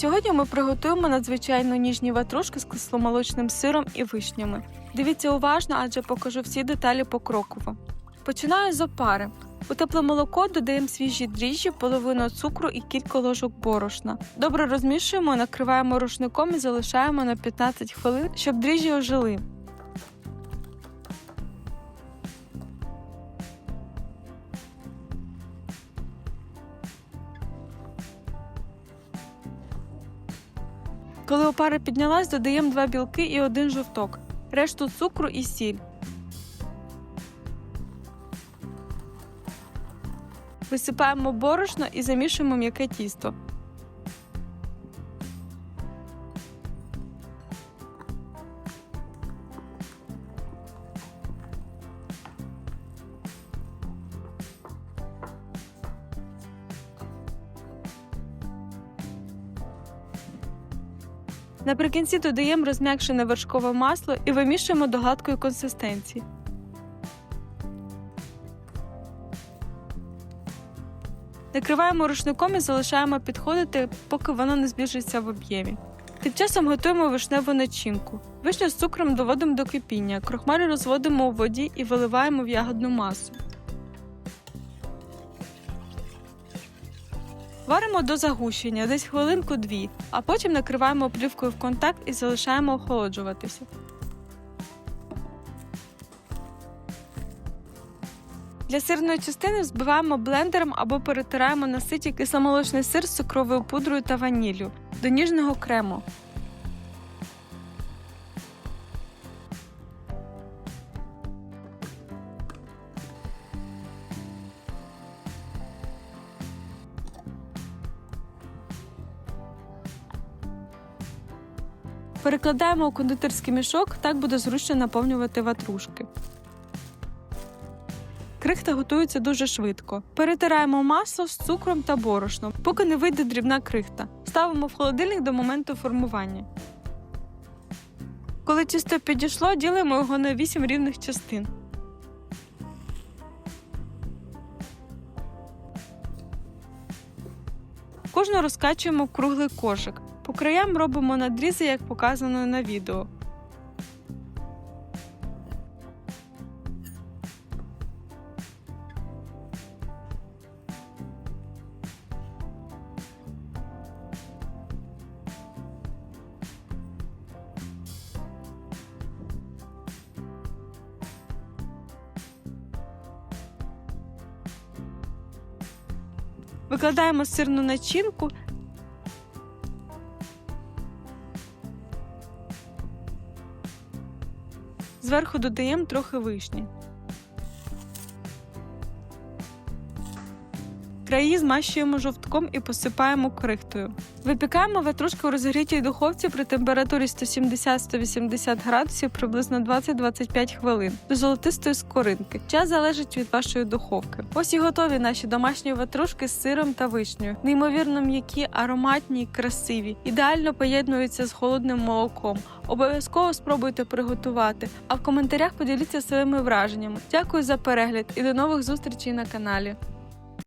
Сьогодні ми приготуємо надзвичайно ніжні ватрушки з кисломолочним сиром і вишнями. Дивіться уважно, адже покажу всі деталі покроково. Починаю з опари. У тепле молоко додаємо свіжі дріжджі, половину цукру і кілька ложок борошна. Добре розмішуємо, накриваємо рушником і залишаємо на 15 хвилин, щоб дріжджі ожили. Коли опара піднялась, додаємо 2 білки і один жовток, решту цукру і сіль. Висипаємо борошно і замішуємо м'яке тісто. Наприкінці додаємо розм'якшене вершкове масло і вимішуємо до гладкої консистенції. Накриваємо рушником і залишаємо підходити, поки воно не збільшиться в об'ємі. Тим часом готуємо вишневу начинку. Вишню з цукром доводимо до кипіння, крохмаль розводимо у воді і виливаємо в ягодну масу. Варимо до загущення десь хвилинку-дві, а потім накриваємо плівкою в контакт і залишаємо охолоджуватися. Для сирної частини взбиваємо блендером або перетираємо на ситі кисломолочний сир з цукровою пудрою та ваніллю до ніжного крему. Перекладаємо у кондитерський мішок, так буде зручно наповнювати ватрушки. Крихта готується дуже швидко. Перетираємо масло з цукром та борошном, поки не вийде дрібна крихта. Ставимо в холодильник до моменту формування. Коли тісто підійшло, ділимо його на 8 рівних частин. Кожну розкачуємо в круглий кошик. По краям робимо надрізи, як показано на відео. Викладаємо сирну начинку. Зверху додаємо трохи вишні. Краї змащуємо жовтком і посипаємо крихтою. Випікаємо ватрушки у розігрітій духовці при температурі 170-180 градусів приблизно 20-25 хвилин до золотистої скоринки. Час залежить від вашої духовки. Ось і готові наші домашні ватрушки з сиром та вишнею. Неймовірно м'які, ароматні, красиві. Ідеально поєднуються з холодним молоком. Обов'язково спробуйте приготувати, а в коментарях поділіться своїми враженнями. Дякую за перегляд і до нових зустрічей на каналі.